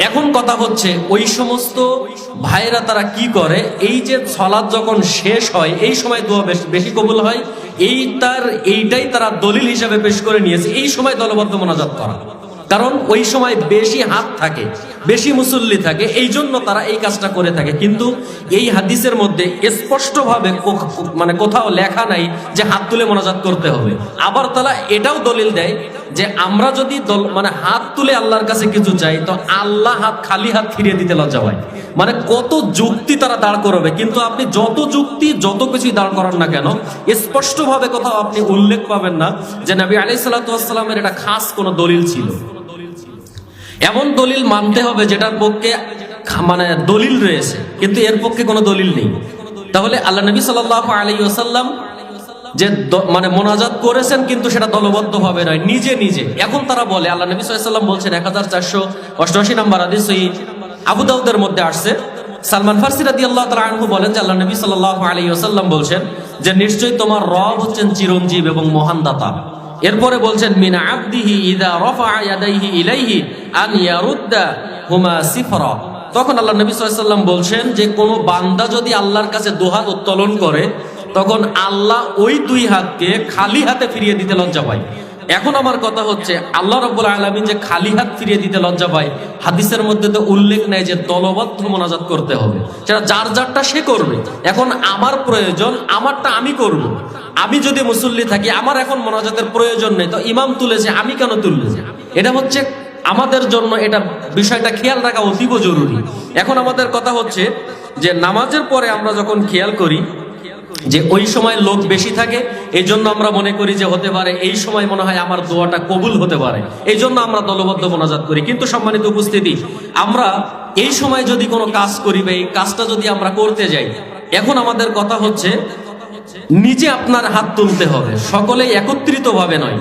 এখন কথা হচ্ছে, ওই সমস্ত ভাইরা তারা কি করে? এই যে সলাদ যখন শেষ হয়, এই সময় দোয়া বেশ- কবুল হয়। এই তার এইটাই তারা দলিল হিসাবে পেশ করে নিয়েছে। এই সময় দলবদ্ধ মোনাজাত করা। কারণ ওই সময় বেশি হাত থাকে। বেশি মুসল্লি থাকে, এই জন্য তারা এই কাজটা করে থাকে। কিন্তু এই হাদিসের মধ্যে স্পষ্টভাবে মানে কোথাও লেখা নাই যে হাত তুলে মোনাজাত করতে হবে। আবার তারা এটাও দলিল দেয় যে আমরা যদি দল মানে হাত তুলে আল্লাহর কাছে কিছু চাই, তো আল্লাহ হাত খালি হাত ফিরিয়ে দিতে লজ্জা পায়। মানে কত যুক্তি তারা দাঁড় করবে, কিন্তু আপনি যত যুক্তি, যত কিছুই দাঁড় করান না কেন, স্পষ্টভাবে কোথাও আপনি উল্লেখ পাবেন না যে নবী আলাইসাল্লামের এটা খাস কোনো দলিল ছিল। এমন দলিল মানতে হবে যেটার পক্ষে মানে দলিল রয়েছে, কিন্তু এর পক্ষে কোনো দলিল নেই। তাহলে আল্লাহ নবী সাল আলী ওসাল্লাম যে মানে মোনাজাত করেছেন, কিন্তু সেটা দলবদ্ধ ভাবে নয়, নিজে নিজে। এখন তারা বলে, আল্লাহ নবী সাল্লাম বলছেন এক হাজার চারশো অষ্টআশি নাম্বার আদিস ওই আবু দাউদের মধ্যে আসছে। সালমান ফার্সি রাদি আল্লাহ তালা বলেন যে, আল্লাহ নবী সাল্লাহ আলী ওসাল্লাম বলছেন যে, নিশ্চয়ই তোমার রব হচ্ছেন চিরঞ্জীব এবং মহান দাতা। এরপরে বলছেন, মিন আবদিহি ইদা রফা ইয়াদাইহি ইলাইহি আন ইয়ারুদ্দা হুমা সিফরা। তখন আল্লাহ নবী সাল্লাম বলছেন যে, কোনো বান্দা যদি আল্লাহর কাছে দুহাত উত্তোলন করে, তখন আল্লাহ ওই দুই হাতকে খালি হাতে ফিরিয়ে দিতে লজ্জা পায়। এখন আমার কথা হচ্ছে, আল্লাহ রব্বুল আলমিন যে খালি হাত ফিরিয়ে দিতে লজ্জা পায়, হাদিসের মধ্যে তো উল্লেখ নেই যে দলবদ্ধ মোনাজাত করতে হবে। সেটা যার যারটা সে করবে। এখন আমার প্রয়োজন, আমারটা আমি করব। আমি যদি মুসল্লি থাকি, আমার এখন মোনাজাতের প্রয়োজন নেই, তো ইমাম তুলেছে, আমি কেন তুলব? এটা হচ্ছে আমাদের জন্য এটা বিষয়টা খেয়াল রাখা অতীব জরুরি। এখন আমাদের কথা হচ্ছে যে নামাজের পরে আমরা যখন খেয়াল করি যে ওই সময় লোক বেশি থাকে এই জন্য আমরা মনে করি যে হতে পারে এই সময় মনে হয় আমার দোয়াটা কবুল হতে পারে। এই জন্য আমরা দলবদ্ধ মোনাজাত করি। কিন্তু সম্মানিত উপস্থিতি, আমরা এই সময় যদি কোনো কাজ করি বা এই কাজটা যদি আমরা করতে যাই, এখন আমাদের কথা হচ্ছে নিজে আপনার হাত তুলতে হবে। সকলে একত্রিত ভাবে নয়।